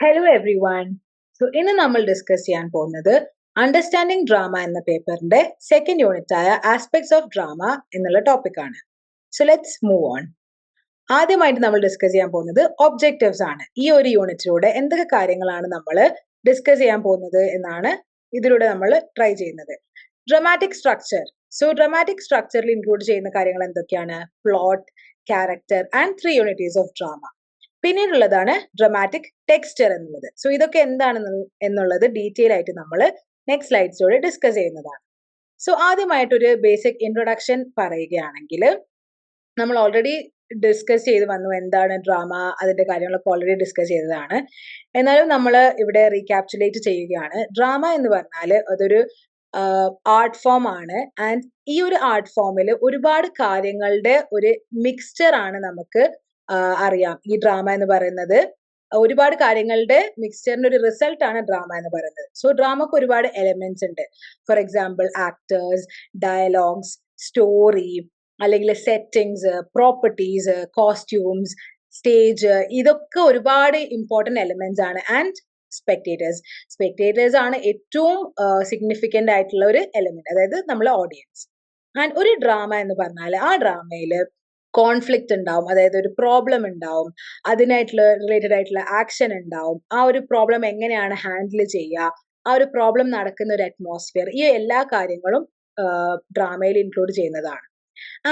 Hello every one so ഇന്ന് നമ്മൾ discuss ചെയ്യാൻ പോകുന്നത് അണ്ടർസ്റ്റാൻഡിംഗ് ഡ്രാമ എന്ന പേപ്പറിന്റെ സെക്കൻഡ് യൂണിറ്റ് ആയ ആസ്പെക്ട്സ് ഓഫ് ഡ്രാമ എന്നുള്ള ടോപ്പിക് ആണ്. സോ ലെറ്റ്സ് മൂവ് ഓൺ ആദ്യമായിട്ട് നമ്മൾ ഡിസ്കസ് ചെയ്യാൻ പോകുന്നത് ഒബ്ജക്റ്റീവ്സ് ആണ്. ഈ ഒരു യൂണിറ്റിലൂടെ എന്തൊക്കെ കാര്യങ്ങളാണ് നമ്മൾ ഡിസ്കസ് ചെയ്യാൻ പോകുന്നത് എന്നാണ് ഇതിലൂടെ നമ്മൾ ട്രൈ ചെയ്യുന്നത്. ഡ്രമാറ്റിക് സ്ട്രക്ചർ സോ ഡ്രമാറ്റിക് സ്ട്രക്ചറിൽ ഇൻക്ലൂഡ് ചെയ്യുന്ന കാര്യങ്ങൾ എന്തൊക്കെയാണ്? Plot character and three unities of drama പിന്നീടുള്ളതാണ് dramatic texture എന്നുള്ളത്. സോ ഇതൊക്കെ എന്താണ് എന്നുള്ളത് ഡീറ്റെയിൽ ആയിട്ട് നമ്മൾ നെക്സ്റ്റ് സ്ലൈഡ്സോടെ ഡിസ്കസ് ചെയ്യുന്നതാണ്. സോ ആദ്യമായിട്ടൊരു ബേസിക് ഇൻട്രൊഡക്ഷൻ പറയുകയാണെങ്കിൽ നമ്മൾ ഓൾറെഡി ഡിസ്കസ് ചെയ്ത് വന്നു എന്താണ് ഡ്രാമ അതിന്റെ കാര്യങ്ങളൊക്കെ ഓൾറെഡി ഡിസ്കസ് ചെയ്തതാണ്. എന്നാലും നമ്മൾ ഇവിടെ റീക്യാപ്ചുലേറ്റ് ചെയ്യുകയാണ്. ഡ്രാമ എന്ന് പറഞ്ഞാൽ അതൊരു ആർട്ട് ഫോം ആണ്. ആൻഡ് ഈ ഒരു ആർട്ട് ഫോമിൽ ഒരുപാട് കാര്യങ്ങളുടെ ഒരു മിക്സ്ചർ ആണ് നമുക്ക് അറിയാം. ഈ ഡ്രാമ എന്ന് പറയുന്നത്. ഒരുപാട് കാര്യങ്ങളുടെ മിക്സ്ചറിന്റെ ഒരു റിസൾട്ട് ആണ് ഡ്രാമ എന്ന് പറയുന്നത്. സോ ഡ്രാമക്ക് ഒരുപാട് എലമെന്റ്സ് ഉണ്ട്. For example actors dialogues story അല്ലെങ്കിൽ സെറ്റിങ്സ് പ്രോപ്പർട്ടീസ് കോസ്റ്റ്യൂംസ് സ്റ്റേജ് ഇതൊക്കെ ഒരുപാട് ഇമ്പോർട്ടന്റ് എലമെന്റ്സ് ആണ്. ആൻഡ് സ്പെക്ടേറ്റേഴ്സ് സ്പെക്ടേറ്റേഴ്സ് ആണ് ഏറ്റവും സിഗ്നിഫിക്കന്റ് ആയിട്ടുള്ള ഒരു എലമെന്റ് അതായത് നമ്മളെ ഓഡിയൻസ് ആൻഡ് ഒരു ഡ്രാമ എന്ന് പറഞ്ഞാൽ ആ ഡ്രാമയിൽ കോൺഫ്ലിക്റ്റ് ഉണ്ടാവും അതായത് ഒരു പ്രോബ്ലം ഉണ്ടാവും അതിനായിട്ടുള്ള റിലേറ്റഡ് ആയിട്ടുള്ള ആക്ഷൻ ഉണ്ടാവും. ആ ഒരു പ്രോബ്ലം എങ്ങനെയാണ് ഹാൻഡിൽ ചെയ്യുക ആ ഒരു പ്രോബ്ലം നടക്കുന്ന ഒരു അറ്റ്മോസ്ഫിയർ ഈ എല്ലാ കാര്യങ്ങളും ഡ്രാമയിൽ ഇൻക്ലൂഡ് ചെയ്യുന്നതാണ്.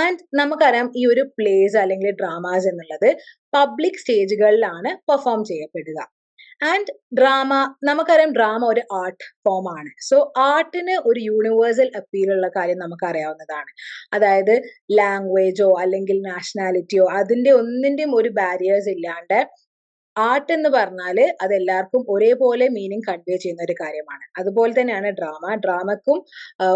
ആൻഡ് നമുക്കറിയാം ഈ ഒരു പ്ലേസ് അല്ലെങ്കിൽ ഡ്രാമാസ് എന്നുള്ളത് പബ്ലിക് സ്റ്റേജുകളിലാണ് പെർഫോം ചെയ്യപ്പെടുക. ആൻഡ് ഡ്രാമ നമുക്കറിയാം ഡ്രാമ ഒരു ആർട്ട് ഫോം ആണ്. സോ ആർട്ടിന് ഒരു യൂണിവേഴ്സൽ അപ്പീൽ ഉള്ള കാര്യം നമുക്കറിയാവുന്നതാണ്. അതായത് ലാംഗ്വേജോ അല്ലെങ്കിൽ നാഷണാലിറ്റിയോ അതിന്റെ ഒന്നിന്റെയും ഒരു ബാരിയേഴ്സ് ഇല്ലാണ്ട് ആർട്ട് എന്ന് പറഞ്ഞാൽ അത് എല്ലാവർക്കും ഒരേപോലെ മീനിങ് കൺവേ ചെയ്യുന്ന ഒരു കാര്യമാണ്. അതുപോലെ തന്നെയാണ് ഡ്രാമ ഡ്രാമക്കും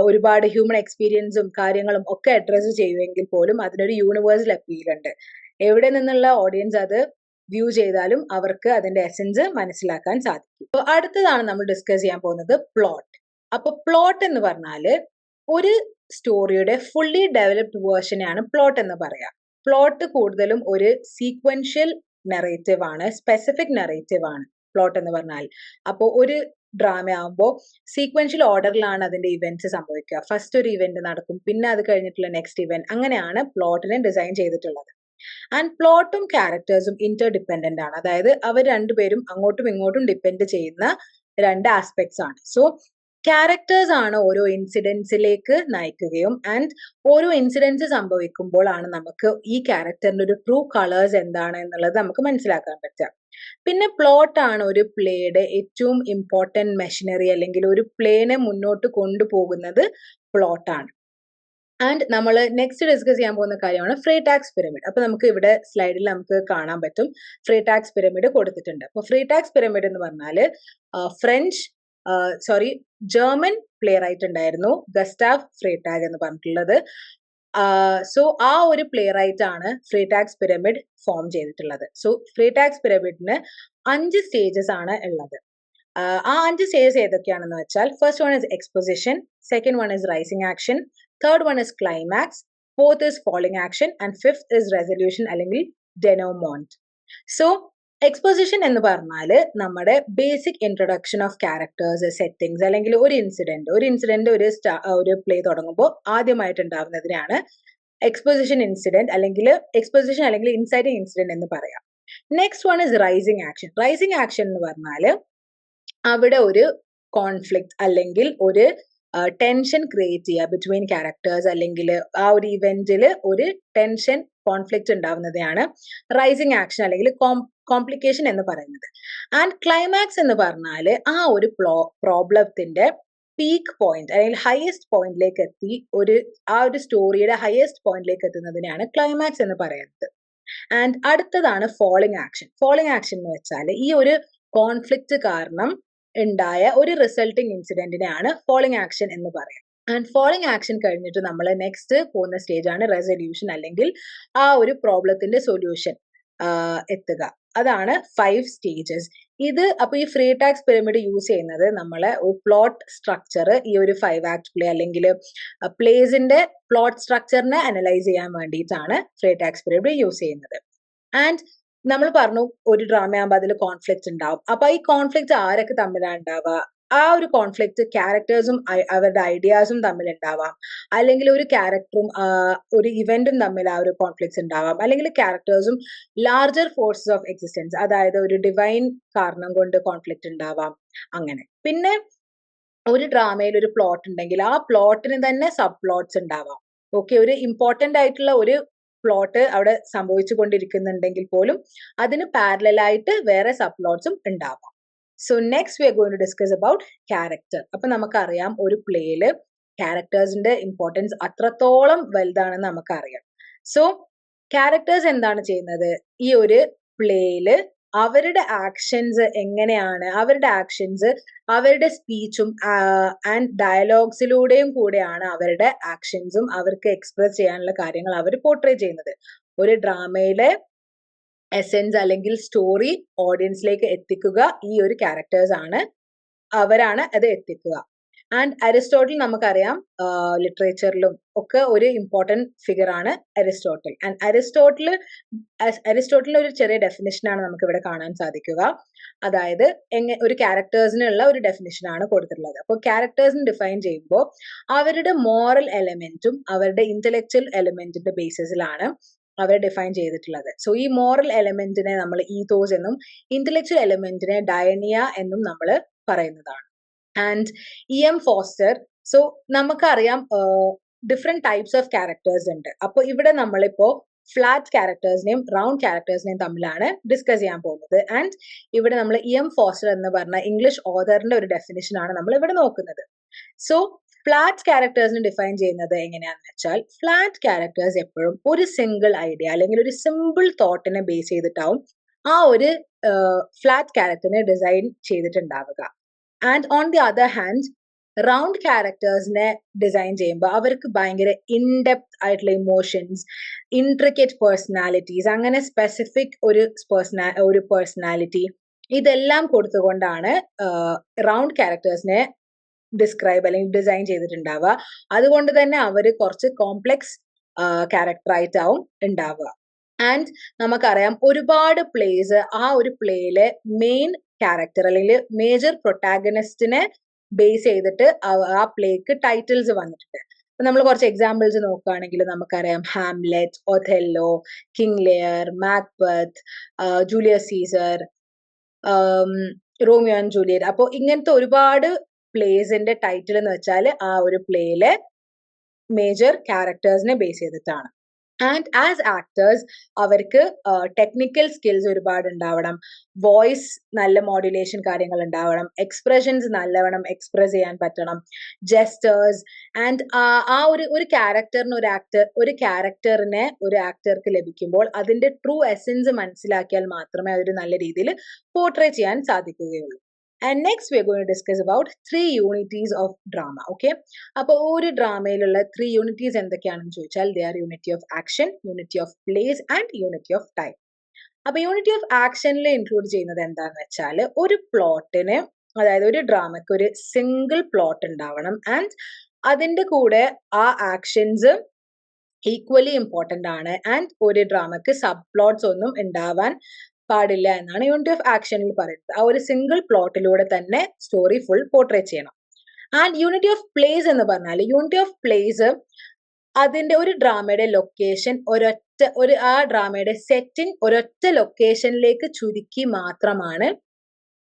ഒരുപാട് ഹ്യൂമൻ എക്സ്പീരിയൻസും കാര്യങ്ങളും ഒക്കെ അഡ്രസ്സ് ചെയ്യുമെങ്കിൽ പോലും അതിനൊരു യൂണിവേഴ്സൽ അപ്പീൽ ഉണ്ട്. എവിടെ നിന്നുള്ള ഓഡിയൻസ് അത് വ്യൂ ചെയ്താലും അവർക്ക് അതിന്റെ എസെൻസ് മനസ്സിലാക്കാൻ സാധിക്കും. അപ്പോൾ അടുത്തതാണ് നമ്മൾ ഡിസ്കസ് ചെയ്യാൻ പോകുന്നത് പ്ലോട്ട് അപ്പൊ പ്ലോട്ട് എന്ന് പറഞ്ഞാൽ ഒരു സ്റ്റോറിയുടെ ഫുള്ളി ഡെവലപ്ഡ് വേർഷനെയാണ് പ്ലോട്ട് എന്ന് പറയാം. പ്ലോട്ട് കൂടുതലും ഒരു സീക്വൻഷ്യൽ നെറേറ്റീവ് ആണ് സ്പെസിഫിക് നെറേറ്റീവ് ആണ് പ്ലോട്ട് എന്ന് പറഞ്ഞാൽ. അപ്പോൾ ഒരു ഡ്രാമ ആകുമ്പോൾ സീക്വൻഷ്യൽ ഓർഡറിലാണ് അതിന്റെ ഇവന്റ്സ് സംഭവിക്കുക. ഫസ്റ്റ് ഒരു ഇവന്റ് നടക്കും പിന്നെ അത് കഴിഞ്ഞിട്ടുള്ള നെക്സ്റ്റ് ഇവന്റ് അങ്ങനെയാണ് പ്ലോട്ടിനെ ഡിസൈൻ ചെയ്തിട്ടുള്ളത്. ആൻഡ് പ്ലോട്ടും ക്യാരക്ടേഴ്സും ഇന്റർ ഡിപ്പെൻഡന്റ് ആണ്. അതായത് അവർ രണ്ടുപേരും അങ്ങോട്ടും ഇങ്ങോട്ടും ഡിപ്പെൻഡ് ചെയ്യുന്ന രണ്ട് ആസ്പെക്ട്സ് ആണ്. സോ ക്യാരക്ടേഴ്സ് ആണ് ഓരോ ഇൻസിഡൻസിലേക്ക് നയിക്കുകയും ആൻഡ് ഓരോ ഇൻസിഡൻസ് സംഭവിക്കുമ്പോഴാണ് നമുക്ക് ഈ ക്യാരക്ടറിന്റെ ഒരു ട്രൂ കളേഴ്സ് എന്താണ് എന്നുള്ളത് നമുക്ക് മനസ്സിലാക്കാൻ പറ്റുക. പിന്നെ പ്ലോട്ട് ആണ് ഒരു പ്ലേയുടെ ഏറ്റവും ഇമ്പോർട്ടന്റ് മെഷീനറി അല്ലെങ്കിൽ ഒരു പ്ലേനെ മുന്നോട്ട് കൊണ്ടുപോകുന്നത് പ്ലോട്ടാണ് ആൻഡ് നമ്മൾ നെക്സ്റ്റ് ഡിസ്കസ് ചെയ്യാൻ പോകുന്ന കാര്യമാണ് ഫ്രീ ടാക്സ് പിരമിഡ് അപ്പൊ നമുക്ക് ഇവിടെ സ്ലൈഡിൽ നമുക്ക് കാണാൻ പറ്റും. ഫ്രീ ടാക്സ് പിരമിഡ് കൊടുത്തിട്ടുണ്ട്. അപ്പോൾ ഫ്രീ ടാക്സ് പിരമിഡ് എന്ന് പറഞ്ഞാൽ French sorry German playwright ഉണ്ടായിരുന്നു ഗസ്റ്റാഫ് ഫ്രീ ടാഗ് എന്ന് പറഞ്ഞിട്ടുള്ളത്. സോ ആ ഒരു പ്ലെയർ ആയിട്ടാണ് ഫ്രീ ടാക്സ് പിരമിഡ് ഫോം ചെയ്തിട്ടുള്ളത്. സോ ഫ്രീ ടാക്സ് പിരമിഡിന് അഞ്ച് സ്റ്റേജസ് ആണ് ഉള്ളത്. ആ അഞ്ച് സ്റ്റേജസ് ഏതൊക്കെയാണെന്ന് വെച്ചാൽ first one is exposition second one is rising action third one is climax fourth is falling action and fifth is resolution അല്ലെങ്കിൽ ഡെനോമോണ്ട് സോ എക്സ്പോസിഷൻ എന്ന് പറഞ്ഞാൽ നമ്മുടെ basic introduction of characters settings അല്ലെങ്കിൽ ഒരു ഇൻസിഡന്റ് ഒരു incident ഒരു ഒരു play തുടങ്ങുമ്പോൾ ആദ്യമായിട്ട് ഉണ്ടാകുന്നതിനാണ് എക്സ്പോസിഷൻ ഇൻസിഡന്റ് അല്ലെങ്കിൽ എക്സ്പോസിഷൻ അല്ലെങ്കിൽ ഇൻസൈറ്റിംഗ് ഇൻസിഡന്റ് എന്ന് പറയാം. Next one is rising action rising action എന്ന് പറഞ്ഞാൽ അവിടെ ഒരു കോൺഫ്ലിക്ട് അല്ലെങ്കിൽ ഒരു ടെൻഷൻ ക്രിയേറ്റ് ചെയ്യുക ബിറ്റ്വീൻ ക്യാരക്ടേഴ്സ് അല്ലെങ്കിൽ ആ ഒരു ഇവന്റിൽ ഒരു ടെൻഷൻ കോൺഫ്ലിക്റ്റ് ഉണ്ടാവുന്നതാണ് റൈസിങ് ആക്ഷൻ അല്ലെങ്കിൽ കോംപ്ലിക്കേഷൻ എന്ന് പറയുന്നത്. ആൻഡ് ക്ലൈമാക്സ് എന്ന് പറഞ്ഞാൽ ആ ഒരു പ്രോബ്ലത്തിന്റെ പീക്ക് പോയിന്റ് അല്ലെങ്കിൽ ഹയസ്റ്റ് പോയിന്റിലേക്ക് എത്തി ഒരു ആ ഒരു സ്റ്റോറിയുടെ ഹയസ്റ്റ് പോയിന്റിലേക്ക് എത്തുന്നതിനാണ് ക്ലൈമാക്സ് എന്ന് പറയുന്നത്. ആൻഡ് അടുത്തതാണ് ഫോളിംഗ് ആക്ഷൻ ഫോളിംഗ് ആക്ഷൻ എന്ന് വെച്ചാൽ ഈ ഒരു കോൺഫ്ലിക്റ്റ് കാരണം ഉണ്ടായ ഒരു റിസൾട്ടിങ് ഇൻസിഡന്റിനെയാണ് ഫോളിംഗ് ആക്ഷൻ എന്ന് പറയാം ആൻഡ് ഫോളിംഗ് ആക്ഷൻ കഴിഞ്ഞിട്ട് നമ്മൾ നെക്സ്റ്റ് പോകുന്ന സ്റ്റേജ് ആണ് റെസൊല്യൂഷൻ അല്ലെങ്കിൽ ആ ഒരു പ്രോബ്ലത്തിന്റെ സൊല്യൂഷൻ എത്തുക. അതാണ് ഫൈവ് സ്റ്റേജസ് ഇത് അപ്പൊ ഈ ഫ്രീ ടാക്സ് പിരമിഡ് യൂസ് ചെയ്യുന്നത് നമ്മളെ പ്ലോട്ട് സ്ട്രക്ചർ ഈ ഒരു ഫൈവ് ആക്ട് പ്ലേ അല്ലെങ്കിൽ പ്ലേസിന്റെ പ്ലോട്ട് സ്ട്രക്ചറിനെ അനലൈസ് ചെയ്യാൻ വേണ്ടിയിട്ടാണ് ഫ്രീ ടാക്സ് പിരമിഡ് യൂസ് ചെയ്യുന്നത്. ആൻഡ് നമ്മൾ പറഞ്ഞു ഒരു ഡ്രാമ ആകുമ്പോൾ അതിൽ കോൺഫ്ലിക്റ്റ് ഉണ്ടാവും അപ്പൊ ഈ കോൺഫ്ലിക്റ്റ് ആരൊക്കെ തമ്മിലാണ് ഉണ്ടാവുക ആ ഒരു കോൺഫ്ലിക്റ്റ് ക്യാരക്ടേഴ്സും അവരുടെ ഐഡിയാസും തമ്മിൽ ഉണ്ടാവാം അല്ലെങ്കിൽ ഒരു ക്യാരക്ടറും ഒരു ഇവന്റും തമ്മിൽ ആ ഒരു കോൺഫ്ലിക്ട്സ് ഉണ്ടാവാം അല്ലെങ്കിൽ ക്യാരക്ടേഴ്സും ലാർജർ ഫോഴ്സസ് ഓഫ് എക്സിസ്റ്റൻസ് അതായത് ഒരു ഡിവൈൻ കാരണം കൊണ്ട് കോൺഫ്ലിക്റ്റ് ഉണ്ടാവാം അങ്ങനെ. പിന്നെ ഒരു ഡ്രാമയിൽ ഒരു പ്ലോട്ട് ഉണ്ടെങ്കിൽ ആ പ്ലോട്ടിന് തന്നെ സബ് പ്ലോട്ട്സ് ഉണ്ടാവാം ഓക്കെ ഒരു ഇമ്പോർട്ടന്റ് ആയിട്ടുള്ള ഒരു പ്ലോട്ട് അവിടെ സംഭവിച്ചു കൊണ്ടിരിക്കുന്നുണ്ടെങ്കിൽ പോലും അതിന് പാരലായിട്ട് വേറെ സബ് പ്ലോട്ട്സും ഉണ്ടാവാം. So next we are going to discuss about character അപ്പൊ നമുക്കറിയാം ഒരു പ്ലേയിൽ ക്യാരക്ടേഴ്സിന്റെ ഇമ്പോർട്ടൻസ് അത്രത്തോളം വലുതാണെന്ന് നമുക്കറിയാം. സോ ക്യാരക്ടേഴ്സ് എന്താണ് ചെയ്യുന്നത്? ഈ ഒരു പ്ലേയിൽ അവരുടെ ആക്ഷൻസ് എങ്ങനെയാണ്? അവരുടെ ആക്ഷൻസ് അവരുടെ സ്പീച്ചും ആൻഡ് ഡയലോഗ്സിലൂടെയും കൂടെയാണ് അവരുടെ ആക്ഷൻസും അവർക്ക് എക്സ്പ്രസ് ചെയ്യാനുള്ള കാര്യങ്ങൾ അവർ പോർട്രേ ചെയ്യുന്നത്. ഒരു ഡ്രാമയിലെ എസെൻസ് അല്ലെങ്കിൽ സ്റ്റോറി ഓഡിയൻസിലേക്ക് എത്തിക്കുക ഈ ഒരു ക്യാരക്ടേഴ്സ് ആണ്. അവരാണ് അത് എത്തിക്കുക. ആൻഡ് അരിസ്റ്റോട്ടിൽ നമുക്കറിയാം ലിറ്ററേച്ചറിലും ഒക്കെ ഒരു ഇമ്പോർട്ടന്റ് ഫിഗർ ആണ് അരിസ്റ്റോട്ടിൽ ആൻഡ് അരിസ്റ്റോട്ടിൽ അരിസ്റ്റോട്ടിലിന്റെ ഒരു ചെറിയ ഡെഫിനിഷനാണ് നമുക്ക് ഇവിടെ കാണാൻ സാധിക്കുക. അതായത് എങ്ങനെ ഒരു ക്യാരക്ടേഴ്സിനുള്ള ഒരു ഡെഫിനിഷനാണ് കൊടുത്തിട്ടുള്ളത്. അപ്പോൾ ക്യാരക്ടേഴ്സിന് ഡിഫൈൻ ചെയ്യുമ്പോൾ അവരുടെ മോറൽ എലമെന്റും അവരുടെ ഇന്റലക്ച്വൽ എലമെന്റിന്റെ ബേസിസിലാണ് അവർ ഡിഫൈൻ ചെയ്തിട്ടുള്ളത്. സോ ഈ മോറൽ എലമെന്റിനെ നമ്മൾ ഈതോസ് എന്നും ഇന്റലക്ച്വൽ എലമെന്റിനെ ഡയനിയ എന്നും നമ്മൾ പറയുന്നതാണ്. And E M Forster so നമുക്കറിയാം ഡിഫറെന്റ് ടൈപ്സ് ഓഫ് ക്യാരക്ടേഴ്സ് ഉണ്ട്. അപ്പോൾ ഇവിടെ നമ്മളിപ്പോ ഫ്ലാറ്റ് ക്യാരക്ടേഴ്സിനെയും റൗണ്ട് ക്യാരക്ടേഴ്സിനെയും തമ്മിലാണ് ഡിസ്കസ് ചെയ്യാൻ പോകുന്നത്. ആൻഡ് ഇവിടെ നമ്മൾ ഇ എം ഫോസ്റ്റർ എന്ന് പറഞ്ഞ ഇംഗ്ലീഷ് ഓതറിന്റെ ഒരു ഡെഫിനിഷൻ ആണ് നമ്മൾ ഇവിടെ നോക്കുന്നത്. സോ ഫ്ലാറ്റ് ക്യാരക്ടേഴ്സിനെ ഡിഫൈൻ ചെയ്യുന്നത് എങ്ങനെയാണെന്ന് വെച്ചാൽ ഫ്ലാറ്റ് ക്യാരക്ടേഴ്സ് എപ്പോഴും ഒരു സിംഗിൾ ഐഡിയ അല്ലെങ്കിൽ ഒരു സിമ്പിൾ തോട്ടിനെ ബേസ് ചെയ്തിട്ടാവും ആ ഒരു ഫ്ലാറ്റ് ക്യാരക്ടറിനെ design ചെയ്തിട്ടുണ്ടാവുക. And on the other hand round ക്യാരക്ടേഴ്സിനെ design ചെയ്യുമ്പോൾ അവർക്ക് ഭയങ്കര ഇൻഡെപ്ത് ആയിട്ടുള്ള ഇമോഷൻസ് ഇൻട്രിക്കറ്റ് പേഴ്സണാലിറ്റീസ് അങ്ങനെ സ്പെസിഫിക് ഒരു പേഴ്സണാ ഒരു പേഴ്സണാലിറ്റി ഇതെല്ലാം കൊടുത്തുകൊണ്ടാണ് റൗണ്ട് ക്യാരക്ടേഴ്സിനെ ഡിസ്ക്രൈബ് അല്ലെങ്കിൽ ഡിസൈൻ ചെയ്തിട്ടുണ്ടാവുക. അതുകൊണ്ട് തന്നെ അവർ കുറച്ച് കോംപ്ലെക്സ് ക്യാരക്ടർ ആയിട്ടാവും ഉണ്ടാവുക. ആൻഡ് നമുക്കറിയാം ഒരുപാട് പ്ലേസ് ആ ഒരു പ്ലേയിലെ മെയിൻ ക്യാരക്ടർ അല്ലെങ്കിൽ മേജർ പ്രൊട്ടാഗനിസ്റ്റിനെ ബേസ് ചെയ്തിട്ട് ആ പ്ലേക്ക് ടൈറ്റിൽസ് വന്നിട്ടുണ്ട്. നമ്മൾ കുറച്ച് എക്സാമ്പിൾസ് നോക്കുകയാണെങ്കിൽ നമുക്കറിയാം Hamlet Othello King Lear Macbeth Julius Caesar Romeo and Juliet അപ്പോൾ ഇങ്ങനത്തെ ഒരുപാട് പ്ലേസിന്റെ ടൈറ്റിൽ എന്ന് വെച്ചാൽ ആ ഒരു പ്ലേയിലെ മേജർ ക്യാരക്ടേഴ്സിനെ ബേസ് ചെയ്തിട്ടാണ്. ആൻഡ് ആസ് ആക്ടേഴ്സ് അവർക്ക് ടെക്നിക്കൽ സ്കിൽസ് ഒരുപാട് ഉണ്ടാവണം. വോയിസ് നല്ല മോഡുലേഷൻ കാര്യങ്ങൾ ഉണ്ടാവണം. എക്സ്പ്രഷൻസ് നല്ലവണ്ണം എക്സ്പ്രസ് ചെയ്യാൻ പറ്റണം. ജെസ്റ്റേഴ്സ് ആൻഡ് ആ ഒരു ഒരു ക്യാരക്ടറിന് ഒരു ആക്ടർ ഒരു ക്യാരക്ടറിനെ ഒരു ആക്ടർക്ക് ലഭിക്കുമ്പോൾ അതിന്റെ ട്രൂ എസെൻസ് മനസ്സിലാക്കിയാൽ മാത്രമേ അതൊരു നല്ല രീതിയിൽ പോർട്രേ ചെയ്യാൻ സാധിക്കുകയുള്ളൂ. And next we going discuss about three unities of drama okay അപ്പോൾ ഒരു ഡ്രാമയിലുള്ള ത്രീ യൂണിറ്റീസ് എന്തൊക്കെയാണെന്ന് ചോദിച്ചാൽ they are unity of action unity of place and unity of time അപ്പൊ യൂണിറ്റി ഓഫ് ആക്ഷനിൽ ഇൻക്ലൂഡ് ചെയ്യുന്നത് എന്താണെന്ന് വെച്ചാൽ ഒരു പ്ലോട്ടിന് അതായത് ഒരു ഡ്രാമയ്ക്ക് ഒരു സിംഗിൾ പ്ലോട്ട് ഉണ്ടാവണം. ആൻഡ് അതിന്റെ കൂടെ ആ ആക്ഷൻസ് ഈക്വലി ഇമ്പോർട്ടന്റ് ആണ്. ആൻഡ് ഒരു ഡ്രാമയ്ക്ക് സബ് പ്ലോട്ട്സ് ഒന്നും ഉണ്ടാവാൻ പാടില്ല എന്നാണ് യൂണിറ്റ് ഓഫ് ആക്ഷനിൽ പറയുന്നത്. ആ ഒരു സിംഗിൾ പ്ലോട്ടിലൂടെ തന്നെ സ്റ്റോറി ഫുൾ പോർട്രേറ്റ് ചെയ്യണം. ആൻഡ് യൂണിറ്റി ഓഫ് പ്ലേസ് എന്ന് പറഞ്ഞാൽ യൂണിറ്റി ഓഫ് പ്ലേസ് അതിന്റെ ഒരു ഡ്രാമയുടെ ലൊക്കേഷൻ ഒരൊറ്റ ഒരു ആ ഡ്രാമയുടെ സെറ്റിംഗ് ഒരൊറ്റ ലൊക്കേഷനിലേക്ക് ചുരുക്കി മാത്രമാണ്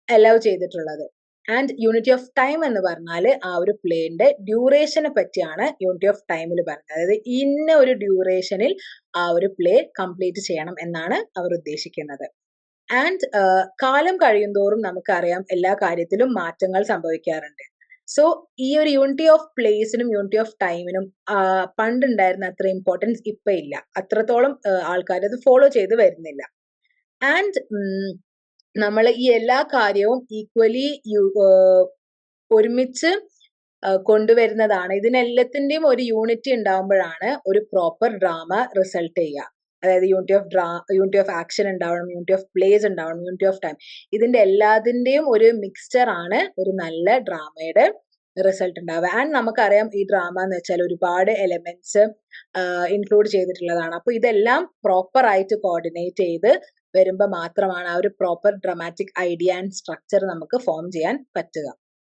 അലൗ ചെയ്തിട്ടുള്ളത്. ആൻഡ് യൂണിറ്റി ഓഫ് ടൈം എന്ന് പറഞ്ഞാൽ ആ ഒരു പ്ലേന്റെ ഡ്യൂറേഷനെ പറ്റിയാണ് യൂണിറ്റി ഓഫ് ടൈമിൽ പറഞ്ഞത്. അതായത് ഇന്ന ഒരു ഡ്യൂറേഷനിൽ ആ ഒരു പ്ലേ കംപ്ലീറ്റ് ചെയ്യണം എന്നാണ് അവർ ഉദ്ദേശിക്കുന്നത്. ആൻഡ് കാലം കഴിയുന്തോറും നമുക്കറിയാം എല്ലാ കാര്യത്തിലും മാറ്റങ്ങൾ സംഭവിക്കാറുണ്ട്. സോ ഈ ഒരു യൂണിറ്റി ഓഫ് പ്ലേസിനും യൂണിറ്റി ഓഫ് ടൈമിനും പണ്ടുണ്ടായിരുന്ന അത്ര ഇമ്പോർട്ടൻസ് ഇപ്പൊ ഇല്ല. അത്രത്തോളം ആൾക്കാർ അത് ഫോളോ ചെയ്ത് വരുന്നില്ല. ആൻഡ് നമ്മൾ ഈ എല്ലാ കാര്യവും ഈക്വലി ഒരുമിച്ച് കൊണ്ടുവരുന്നതാണ്. ഇതിനെല്ലാത്തിന്റെയും ഒരു യൂണിറ്റി ഉണ്ടാകുമ്പോഴാണ് ഒരു പ്രോപ്പർ ഡ്രാമ റിസൾട്ട് ചെയ്യുക. അതായത് യൂണിറ്റി ഓഫ് ഡ്രാ യൂണിറ്റി ഓഫ് ആക്ഷൻ ഉണ്ടാവണം യൂണിറ്റി ഓഫ് പ്ലേസ് ഉണ്ടാവണം യൂണിറ്റി ഓഫ് ടൈം ഇതിന്റെ എല്ലാതിന്റെയും ഒരു മിക്സ്ചർ ആണ് ഒരു നല്ല ഡ്രാമയുടെ റിസൾട്ട് ഉണ്ടാവുക. ആൻഡ് നമുക്കറിയാം ഈ ഡ്രാമ എന്ന് വെച്ചാൽ ഒരുപാട് എലമെന്റ്സ് ഇൻക്ലൂഡ് ചെയ്തിട്ടുള്ളതാണ്. അപ്പൊ ഇതെല്ലാം പ്രോപ്പർ ആയിട്ട് കോർഡിനേറ്റ് ചെയ്ത് വരുമ്പോൾ മാത്രമാണ് ആ ഒരു proper dramatic idea and structure നമുക്ക് ഫോം ചെയ്യാൻ പറ്റുക.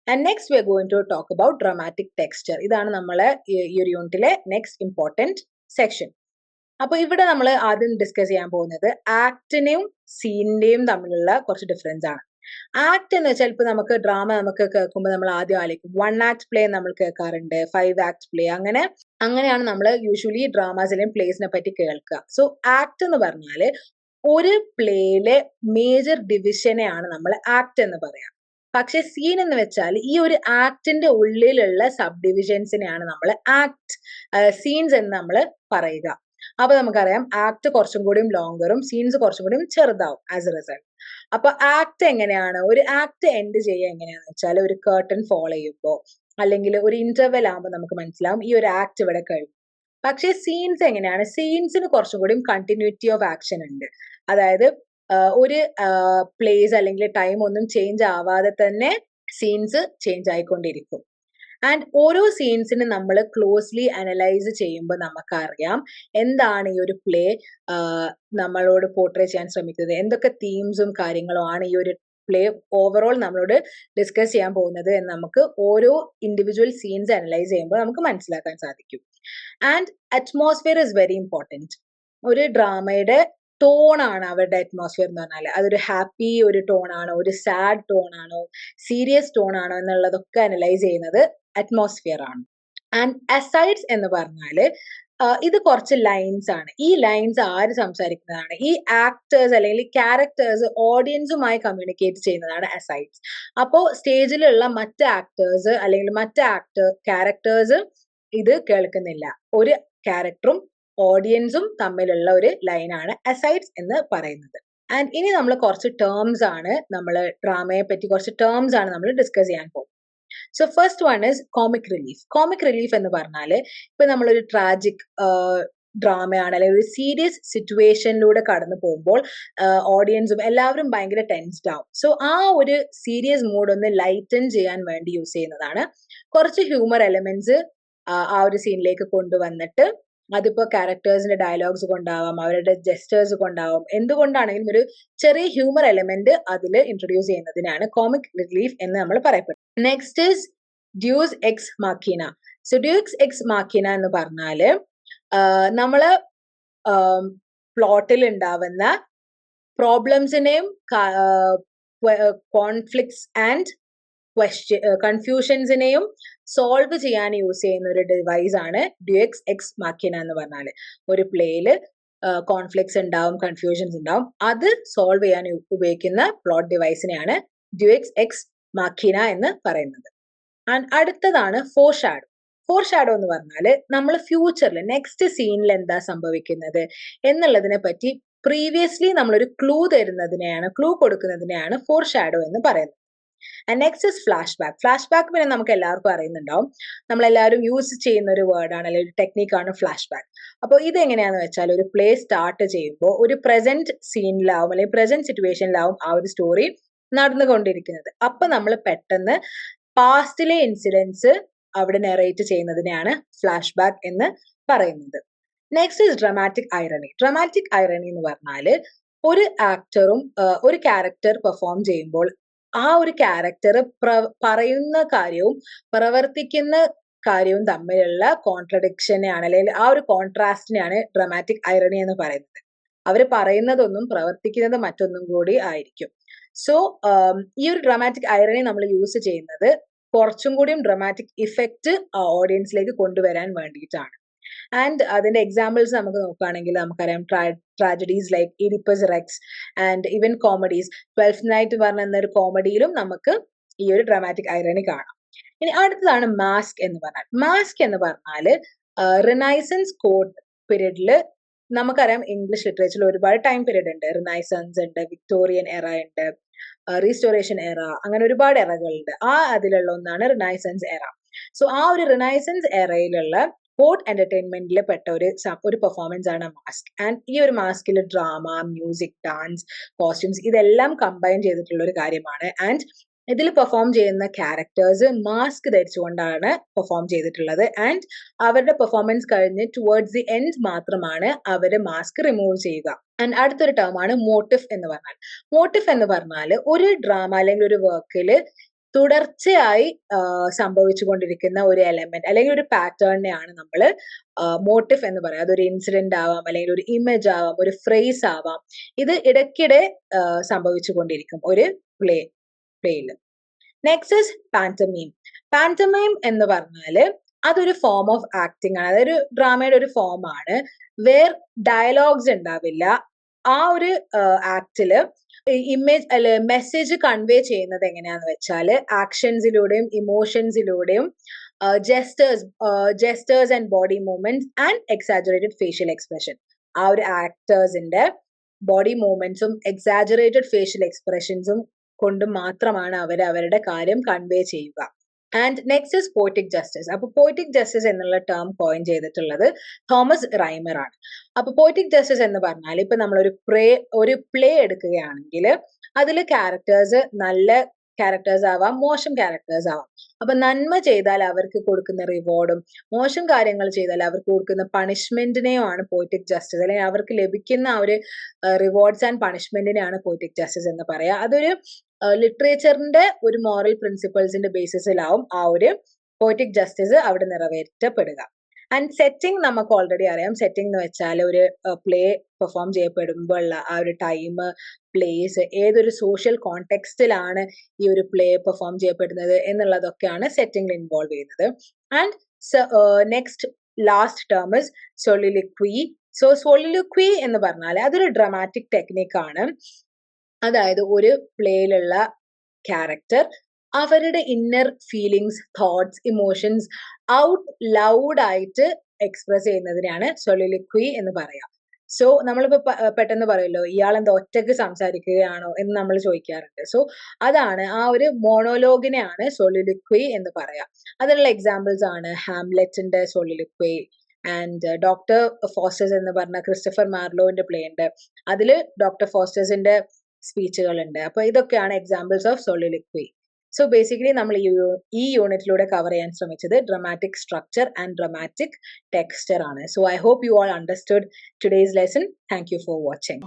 And next we are going to talk about dramatic texture ഇതാണ് നമ്മളെ ഈ ഒരു യൂണിറ്റിലെ നെക്സ്റ്റ് ഇമ്പോർട്ടന്റ് സെക്ഷൻ അപ്പൊ ഇവിടെ നമ്മൾ ആദ്യം ഡിസ്കസ് ചെയ്യാൻ പോകുന്നത് ആക്ടിനെയും സീനിന്റെയും തമ്മിലുള്ള കുറച്ച് ഡിഫറൻസ് ആണ്. ആക്ട് എന്ന് വെച്ചാൽ ഇപ്പൊ നമുക്ക് ഡ്രാമ നമുക്ക് കേൾക്കുമ്പോൾ നമ്മൾ ആദ്യം ആലോചിക്കും. വൺ ആക്ട് പ്ലേ നമ്മൾ കേൾക്കാറുണ്ട്. ഫൈവ് ആക്ട് പ്ലേ അങ്ങനെ അങ്ങനെയാണ് നമ്മൾ യൂഷ്വലി ഡ്രാമാസിലെയും പ്ലേസിനെ പറ്റി കേൾക്കുക. സോ ആക്ട് എന്ന് പറഞ്ഞാൽ ഒരു പ്ലേയിലെ മേജർ ഡിവിഷനെയാണ് നമ്മൾ ആക്ട് എന്ന് പറയാം. പക്ഷെ സീൻ എന്ന് വെച്ചാൽ ഈ ഒരു ആക്ടിന്റെ ഉള്ളിലുള്ള സബ് ഡിവിഷൻസിനെയാണ് നമ്മൾ ആക്ട് സീൻസ് എന്ന് നമ്മൾ പറയുക. അപ്പൊ നമുക്കറിയാം ആക്ട് കുറച്ചും കൂടിയും ലോങ്ങറും സീൻസ് കുറച്ചും കൂടിയും ചെറുതാവും ആസ് എ റിസൾട്ട് അപ്പൊ ആക്ട് എങ്ങനെയാണ്? ഒരു ആക്ട് എൻഡ് ചെയ്യുക എങ്ങനെയാന്ന് വെച്ചാൽ ഒരു കേർട്ടൺ ഫോളോ ചെയ്യുമ്പോൾ അല്ലെങ്കിൽ ഒരു ഇന്റർവെൽ ആകുമ്പോൾ നമുക്ക് മനസ്സിലാവും ഈ ഒരു ആക്ട് ഇവിടെ കഴിഞ്ഞു. പക്ഷേ സീൻസ് എങ്ങനെയാണ്? സീൻസിന് കുറച്ചും കൂടിയും കണ്ടിന്യൂറ്റി ഓഫ് ആക്ഷൻ ഉണ്ട്. അതായത് ഒരു പ്ലേസ് അല്ലെങ്കിൽ ടൈം ഒന്നും ചേഞ്ച് ആവാതെ തന്നെ സീൻസ് ചേഞ്ച് ആയിക്കൊണ്ടിരിക്കും. ആൻഡ് ഓരോ സീൻസിന് നമ്മൾ ക്ലോസ്ലി അനലൈസ് ചെയ്യുമ്പോൾ നമുക്കറിയാം എന്താണ് ഈ ഒരു പ്ലേ നമ്മളോട് പോർട്രേ ചെയ്യാൻ ശ്രമിക്കുന്നത്. എന്തൊക്കെ തീംസും കാര്യങ്ങളും ആണ് ഈ ഒരു പ്ലേ ഓവറോൾ നമ്മളോട് ഡിസ്കസ് ചെയ്യാൻ പോകുന്നത് എന്ന് നമുക്ക് ഓരോ ഇൻഡിവിജ്വൽ സീൻസ് അനലൈസ് ചെയ്യുമ്പോൾ നമുക്ക് മനസ്സിലാക്കാൻ സാധിക്കും. And atmosphere is very important ഒരു ഡ്രാമയുടെ ടോൺ ആണ് അവരുടെ അറ്റ്മോസ്ഫിയർ എന്ന് പറഞ്ഞാൽ അതൊരു ഹാപ്പി ഒരു ടോൺ ആണോ ഒരു സാഡ് ടോൺ ആണോ സീരിയസ് ടോൺ ആണോ എന്നുള്ളതൊക്കെ അനലൈസ് ചെയ്യുന്നത് അറ്റ്മോസ്ഫിയർ ആണ്. ആൻഡ് അസൈഡ്സ് എന്ന് പറഞ്ഞാൽ ഇത് കുറച്ച് ലൈൻസ് ആണ്. ഈ ലൈൻസ് ആര് സംസാരിക്കുന്നതാണ്? ഈ ആക്ടേഴ്സ് അല്ലെങ്കിൽ ക്യാരക്ടേഴ്സ് ഓഡിയൻസുമായി കമ്മ്യൂണിക്കേറ്റ് ചെയ്യുന്നതാണ് അസൈഡ്സ് അപ്പോൾ സ്റ്റേജിലുള്ള മറ്റ് ആക്ടേഴ്സ് അല്ലെങ്കിൽ മറ്റ് ആക്ടർ ക്യാരക്ടേഴ്സ് ഇത് കേൾക്കുന്നില്ല. ഒരു ക്യാരക്ടറും ഓഡിയൻസും തമ്മിലുള്ള ഒരു ലൈനാണ് അസൈഡ്സ് എന്ന് പറയുന്നത്. ആൻഡ് ഇനി നമ്മൾ കുറച്ച് ടേംസ് ആണ് നമ്മൾ ഡ്രാമയെ പറ്റി കുറച്ച് ടേംസ് ആണ് നമ്മൾ ഡിസ്കസ് ചെയ്യാൻ പോകുന്നത്. So first one is comic relief comic relief എന്ന് പറഞ്ഞാൽ ഇപ്പൊ നമ്മളൊരു ട്രാജിക് ഡ്രാമയാണ് അല്ലെങ്കിൽ ഒരു സീരിയസ് സിറ്റുവേഷനിലൂടെ കടന്നു പോകുമ്പോൾ ഓഡിയൻസും എല്ലാവരും ഭയങ്കര ടെൻസ്ഡ് ആവും. സോ ആ ഒരു സീരിയസ് മൂഡ് ഒന്ന് ലൈറ്റൻ ചെയ്യാൻ വേണ്ടി യൂസ് ചെയ്യുന്നതാണ്. കുറച്ച് ഹ്യൂമർ എലമെന്റ്സ് ആ ഒരു സീനിലേക്ക് കൊണ്ടുവന്നിട്ട് അതിപ്പോ ക്യാരക്ടേഴ്സിന്റെ ഡയലോഗ്സ് കൊണ്ടാവാം അവരുടെ ജെസ്റ്റേഴ്സ് കൊണ്ടാവാം. എന്തുകൊണ്ടാണെങ്കിലും ഒരു ചെറിയ ഹ്യൂമർ എലമെന്റ് അതിൽ ഇൻട്രൊഡ്യൂസ് ചെയ്യുന്നതിനാണ് കോമിക് റിലീഫ് എന്ന് നമ്മൾ പറയപ്പെടും next is deus ex machina so deus ex machina എന്ന് പറഞ്ഞാൽ നമ്മൾ പ്ലോട്ടിൽ ഉണ്ടാവുന്ന പ്രോബ്ലംസിനെയും കോൺഫ്ലിക്ട്സ് ആൻഡ് ക്വസ്റ്റ്യൻ കൺഫ്യൂഷൻസിനെയും സോൾവ് ചെയ്യാൻ യൂസ് ചെയ്യുന്ന ഒരു ഡിവൈസ് ആണ് ഡ്യുഎക്സ് എക്സ് മാക്കിന എന്ന് പറഞ്ഞാൽ ഒരു പ്ലേയിൽ കോൺഫ്ലിക്ട്സ് ഉണ്ടാവും കൺഫ്യൂഷൻസ് ഉണ്ടാവും. അത് സോൾവ് ചെയ്യാൻ ഉപയോഗിക്കുന്ന പ്ലോട്ട് ഡിവൈസിനെയാണ് ഡ്യുഎക്സ് എക്സ് മാക്കിന എന്ന് പറയുന്നത്. ആൻഡ് അടുത്തതാണ് ഫോർ ഷാഡോ ഫോർ ഷാഡോ എന്ന് പറഞ്ഞാൽ നമ്മൾ ഫ്യൂച്ചറിൽ നെക്സ്റ്റ് സീനിൽ എന്താ സംഭവിക്കുന്നത് എന്നുള്ളതിനെ പറ്റി പ്രീവിയസ്ലി നമ്മളൊരു ക്ലൂ തരുന്നതിനെയാണ് ക്ലൂ കൊടുക്കുന്നതിനെയാണ് ഫോർ ഷാഡോ എന്ന് പറയുന്നത്. And next is flashback flashback പിന്നെ നമുക്ക് എല്ലാവർക്കും അറിയുന്നുണ്ടാവും. നമ്മളെല്ലാവരും യൂസ് ചെയ്യുന്ന ഒരു വേർഡാണ് അല്ലെങ്കിൽ ഒരു ടെക്നിക്കാണ് ഫ്ലാഷ് ബാക്ക് അപ്പോൾ ഇത് എങ്ങനെയാണെന്ന് വെച്ചാൽ ഒരു പ്ലേ സ്റ്റാർട്ട് ചെയ്യുമ്പോൾ ഒരു പ്രസന്റ് സീനിലാവും അല്ലെങ്കിൽ പ്രസന്റ് സിറ്റുവേഷനിലാവും ആ ഒരു സ്റ്റോറി നടന്നുകൊണ്ടിരിക്കുന്നത്. അപ്പൊ നമ്മൾ പെട്ടെന്ന് പാസ്റ്റിലെ ഇൻസിഡൻസ് അവിടെ നെറേറ്റ് ചെയ്യുന്നതിനെയാണ് ഫ്ലാഷ് ബാക്ക് എന്ന് പറയുന്നത്. Next is dramatic irony dramatic irony എന്ന് പറഞ്ഞാൽ ഒരു ആക്ടറും ഒരു ക്യാരക്ടർ പെർഫോം ചെയ്യുമ്പോൾ ആ ഒരു ക്യാരക്ടർ പറയുന്ന കാര്യവും പ്രവർത്തിക്കുന്ന കാര്യവും തമ്മിലുള്ള കോൺട്രഡിക്ഷനെയാണ് അല്ലെങ്കിൽ ആ ഒരു കോൺട്രാസ്റ്റിനെയാണ് ഡ്രമാറ്റിക് ഐറണി എന്ന് പറയുന്നത്. അവർ പറയുന്നതൊന്നും പ്രവർത്തിക്കുന്നത് മറ്റൊന്നും കൂടി ആയിരിക്കും. സോ ഈ ഒരു ഡ്രമാറ്റിക് ഐറണി നമ്മൾ യൂസ് ചെയ്യുന്നത് കുറച്ചും കൂടിയും ഡ്രമാറ്റിക് ഇഫക്റ്റ് ഓഡിയൻസിലേക്ക് കൊണ്ടുവരാൻ വേണ്ടിയിട്ടാണ്. ആൻഡ് അതിന്റെ എക്സാമ്പിൾസ് നമുക്ക് നോക്കുകയാണെങ്കിൽ നമുക്കറിയാം tragedies like Oedipus Rex and even comedies Twelfth Night പറഞ്ഞ എന്നൊരു കോമഡിയിലും നമുക്ക് ഈ ഒരു ഡ്രാമാറ്റിക് ഐറണി കാണാം. ഇനി അടുത്തതാണ് മാസ്ക് എന്ന് പറഞ്ഞാൽ. മാസ്ക് എന്ന് പറഞ്ഞാൽ റിനൈസൻസ് കോട്ട് പീരീഡിൽ നമുക്കറിയാം ഇംഗ്ലീഷ് ലിറ്ററേച്ചറിൽ ഒരുപാട് ടൈം പീരീഡ് ഉണ്ട്. റിനൈസൻസ് ഉണ്ട് വിക്ടോറിയൻ എറ ഉണ്ട് റീസ്റ്റോറേഷൻ എറ അങ്ങനെ ഒരുപാട് എറകളുണ്ട് ആ അതിലുള്ള ഒന്നാണ് റിനൈസൻസ് എറ സോ ആ ഒരു റിനൈസൻസ് എറയിലുള്ള സ്പോർട്ട് എന്റർടൈൻമെന്റിൽ പെട്ട ഒരു ഒരു പെർഫോമൻസ് ആണ് മാസ്ക് ആൻഡ് ഈ ഒരു മാസ്കിൽ ഡ്രാമ മ്യൂസിക് ഡാൻസ് കോസ്റ്റ്യൂംസ് ഇതെല്ലാം കമ്പൈൻ ചെയ്തിട്ടുള്ള ഒരു കാര്യമാണ്. ആൻഡ് ഇതിൽ പെർഫോം ചെയ്യുന്ന ക്യാരക്ടേഴ്സ് മാസ്ക് ധരിച്ചുകൊണ്ടാണ് പെർഫോം ചെയ്തിട്ടുള്ളത്. ആൻഡ് അവരുടെ പെർഫോമൻസ് കഴിഞ്ഞ് ടുവേർഡ്സ് ദി എൻഡ് മാത്രമാണ് അവർ മാസ്ക് റിമൂവ് ചെയ്യുക. ആൻഡ് അടുത്തൊരു ടേം ആണ് മോട്ടിഫ് എന്ന് പറഞ്ഞാൽ. മോട്ടിഫ് എന്ന് പറഞ്ഞാൽ ഒരു ഡ്രാമ അല്ലെങ്കിൽ ഒരു വർക്കിൽ തുടർച്ചയായി സംഭവിച്ചുകൊണ്ടിരിക്കുന്ന ഒരു എലമെന്റ് അല്ലെങ്കിൽ ഒരു പാറ്റേണിനെയാണ് നമ്മൾ മോട്ടിഫ് എന്ന് പറയുക അതൊരു ഇൻസിഡന്റ് ആവാം അല്ലെങ്കിൽ ഒരു ഇമേജ് ആവാം ഒരു ഫ്രേസ് ആവാം. ഇത് ഇടയ്ക്കിടെ സംഭവിച്ചുകൊണ്ടിരിക്കും ഒരു പ്ലേ പ്ലേയിൽ നെക്സ്റ്റ് ഇസ് പാന്റമീം പാന്റമീം എന്ന് പറഞ്ഞാൽ അതൊരു ഫോം ഓഫ് ആക്ടിങ് ആണ്. അതൊരു ഡ്രാമയുടെ ഒരു ഫോം ആണ്. വേർ ഡയലോഗ്സ് ഉണ്ടാവില്ല. ആ ഒരു ആക്ടിൽ ഇമേജ് അല്ല മെസ്സേജ് കൺവേ ചെയ്യുന്നത് എങ്ങനെയാന്ന് വെച്ചാൽ ആക്ഷൻസിലൂടെയും ഇമോഷൻസിലൂടെയും gestures gestures and body movements and exaggerated facial expression ആ ഒരു ആക്ടേഴ്സിന്റെ ബോഡി മൂവ്മെന്റ്സും എക്സാജുറേറ്റഡ് ഫേഷ്യൽ എക്സ്പ്രഷൻസും കൊണ്ട് മാത്രമാണ് അവർ അവരുടെ കാര്യം കൺവേ ചെയ്യുക. And next is poetic justice അപ്പൊ പോയിറ്റിക് ജസ്റ്റിസ് എന്നുള്ള ടേം കോയിൻ ചെയ്തിട്ടുള്ളത് തോമസ് റൈമർ ആണ്. അപ്പൊ പോയിറ്റിക് ജസ്റ്റിസ് എന്ന് പറഞ്ഞാൽ ഇപ്പൊ നമ്മൾ ഒരു പ്രേ ഒരു പ്ലേ എടുക്കുകയാണെങ്കിൽ അതിൽ ക്യാരക്ടേഴ്സ് നല്ല ക്യാരക്ടേഴ്സ് ആവാം മോശം ക്യാരക്ടേഴ്സ് ആവാം. അപ്പൊ നന്മ ചെയ്താൽ അവർക്ക് കൊടുക്കുന്ന റിവാർഡും മോശം കാര്യങ്ങൾ ചെയ്താൽ അവർക്ക് കൊടുക്കുന്ന പണിഷ്മെന്റിനെയോ ആണ് പോയിറ്റിക് ജസ്റ്റിസ് അല്ലെങ്കിൽ അവർക്ക് ലഭിക്കുന്ന ഒരു റിവാർഡ്സ് ആൻഡ് പണിഷ്മെന്റിനെയാണ് പോയിറ്റിക് ജസ്റ്റിസ് എന്ന് പറയാം. അതൊരു ലിറ്ററേച്ചറിന്റെ ഒരു മോറൽ പ്രിൻസിപ്പിൾസിന്റെ ബേസിസിലാവും ആ ഒരു പോയിറ്റിക് ജസ്റ്റിസ് അവിടെ നിറവേറ്റപ്പെടുക. ആൻഡ് സെറ്റിംഗ് നമുക്ക് ഓൾറെഡി അറിയാം. സെറ്റിംഗ് എന്ന് വെച്ചാൽ ഒരു പ്ലേ പെർഫോം ചെയ്യപ്പെടുമ്പോൾ ഉള്ള ആ ഒരു ടൈം പ്ലേസ് ഏതൊരു സോഷ്യൽ കോണ്ടെക്സ്റ്റിലാണ് ഈ ഒരു പ്ലേ പെർഫോം ചെയ്യപ്പെടുന്നത് എന്നുള്ളതൊക്കെയാണ് സെറ്റിംഗിൽ ഇൻവോൾവ് ചെയ്യുന്നത്. And next last term is soliloquy so soliloquy എന്ന് പറഞ്ഞാൽ അതൊരു ഡ്രമാറ്റിക് ടെക്നിക്കാണ് അതായത് ഒരു പ്ലേയിലുള്ള ക്യാരക്ടർ അവരുടെ inner feelings thoughts emotions out ലൗഡായിട്ട് express ചെയ്യുന്നതിനാണ് സൊളിലിക്വി എന്ന് പറയാം. സോ നമ്മളിപ്പോ പെട്ടെന്ന് പറയുമല്ലോ ഇയാൾ എന്താ ഒറ്റയ്ക്ക് സംസാരിക്കുകയാണോ എന്ന് നമ്മൾ ചോദിക്കാറുണ്ട്. സോ അതാണ് ആ ഒരു മോണോലോഗിനെയാണ് സൊളിലിക്വി എന്ന് പറയാം. അതിനുള്ള എക്സാമ്പിൾസ് ആണ് ഹാംലെറ്റിന്റെ സൊളിലിക്വി ആൻഡ് ഡോക്ടർ ഫോസ്റ്റേഴ്സ് എന്ന് പറഞ്ഞ ക്രിസ്റ്റഫർ മാർലോവിന്റെ പ്ലേ ഉണ്ട്. അതിൽ ഡോക്ടർ ഫോസ്റ്റേഴ്സിന്റെ സ്പീച്ചുകൾ ഉണ്ട് അപ്പൊ ഇതൊക്കെയാണ് examples of soliloquy. So basically നമ്മൾ ഈ ഈ യൂണിറ്റിലൂടെ കവർ ചെയ്യാൻ ശ്രമിച്ചത് dramatic structure and dramatic texture ആണ്. So I hope you all understood today's lesson thank you for watching